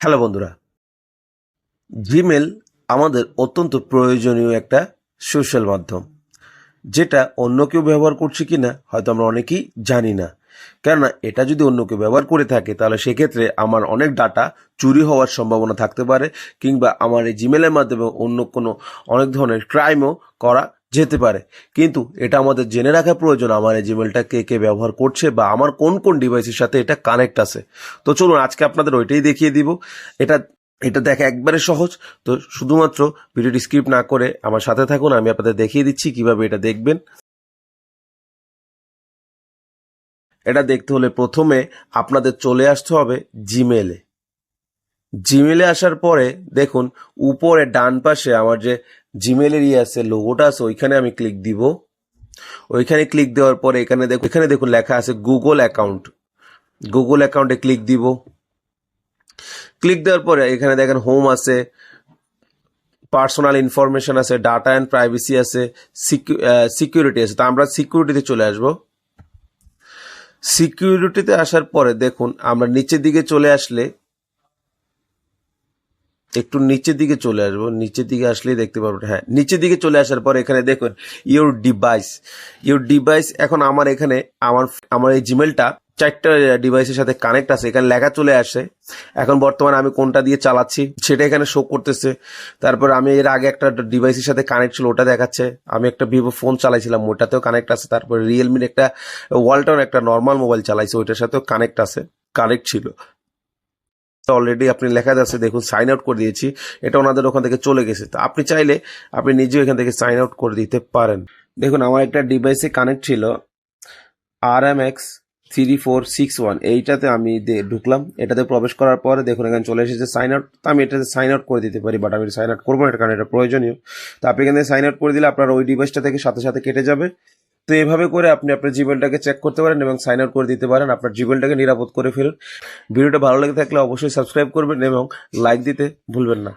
Hello বন্ধুরা Gmail আমাদের অত্যন্ত প্রয়োজনীয় একটা সোশ্যাল মাধ্যম, যেটা অন্য কেউ ব্যবহার করছে কি না হয়তো আমরা অনেকেই জানি না। কেননা এটা যদি অন্য কেউ ব্যবহার করে থাকে, তাহলে সেক্ষেত্রে আমার অনেক ডাটা চুরি হওয়ার সম্ভাবনা থাকতে পারে, কিংবা আমার এই জিমেলের মাধ্যমে অন্য কোনো অনেক ধরনের ক্রাইমও করা যেতে পারে। কিন্তু এটা আমাদের জেনে রাখা প্রয়োজন আমার এই জিমেলটা কে কে ব্যবহার করছে বা আমার কোন কোন ডিভাইসের সাথে এটা কানেক্ট আছে। তো চলুন আজকে আপনাদের ওইটাই দেখিয়ে দিব। এটা এটা দেখা একবারে সহজ। তো শুধুমাত্র ভিডিওটি স্ক্রিপ্ট না করে আমার সাথে থাকুন, আমি আপনাদের দেখিয়ে দিচ্ছি কীভাবে এটা দেখবেন। এটা দেখতে হলে প্রথমে আপনাদের চলে আসতে হবে জিমেলে জিমেলে আসার পরে দেখুন, উপরে ডান পাশে আমার যে জিমেলের ইয়ে আছে লোগোটা আছে, ওইখানে আমি ক্লিক দিব। ওইখানে ক্লিক দেওয়ার পরে এখানে দেখুন এখানে দেখুন লেখা আছে গুগল অ্যাকাউন্ট গুগল অ্যাকাউন্টে ক্লিক দিব। ক্লিক দেওয়ার পরে এখানে দেখেন হোম আছে পার্সোনাল ইনফরমেশন আছে ডাটা অ্যান্ড প্রাইভেসি আছে সিকিউরিটি আছে। তো আমরা সিকিউরিটিতে চলে আসব। সিকিউরিটিতে আসার পরে দেখুন, আমরা নিচের দিকে চলে আসলে একটু নিচের দিকে চলে আসব। নিচের দিকে আসলেই দেখতে পারব। হ্যাঁ নিচের দিকে চলে আসার পর এখানে দেখুন ইউর ডিভাইস ইউর ডিভাইস এখন আমার এখানে আমার আমার এই জিমেলটা চারটা ডিভাইসের সাথে কানেক্ট আছে। এখানে লেখা চলে আসে। এখন বর্তমানে আমি কোনটা দিয়ে চালাচ্ছি সেটা এখানে শো করতেছে। তারপর আমি এর আগে একটা ডিভাইসের সাথে কানেক্ট ছিল, ওটা দেখাচ্ছে। আমি একটা ভিভো ফোন চালাইছিলাম, ওটাতেও কানেক্ট আছে। তারপর রিয়েলমির একটা ওয়ালটন একটা নর্মাল মোবাইল চালাইছে, ওইটার সাথেও কানেক্ট আছে কানেক্ট ছিল। অলরেডি আপনি লেখা যাচ্ছে, দেখুন সাইন আউট করে দিয়েছি, এটা ওনাদের ওখান থেকে চলে গেছে। তো আপনি চাইলে আপনি নিজেও এখান থেকে সাইন আউট করে দিতে পারেন। দেখুন, আমার একটা ডিভাইসে কানেক্ট ছিল আর M X three four six one এইটাতে আমি ঢুকলাম, এটাতে প্রবেশ করার পরে দেখুন, এখানে চলে এসেছে সাইন আউট তো আমি এটাতে সাইন আউট করে দিতে পারি বাট আমি সাইন আউট করব না, এটা কারণ এটা প্রয়োজনীয়। তো আপনি এখানে সাইন আউট করে দিলে আপনার ওই ডিভাইসটা থেকে সাথে সাথে কেটে যাবে। তো এভাবে করে আপনি আপনার জিমেলটাকে চেক করতে পারেন এবং সাইন আউট করে দিতে পারেন। আপনার জিমেলটাকে নিরাপদ করে ফেলুন। ভিডিওটা ভালো লেগে থাকলে অবশ্যই সাবস্ক্রাইব করবেন এবং লাইক দিতে ভুলবেন না।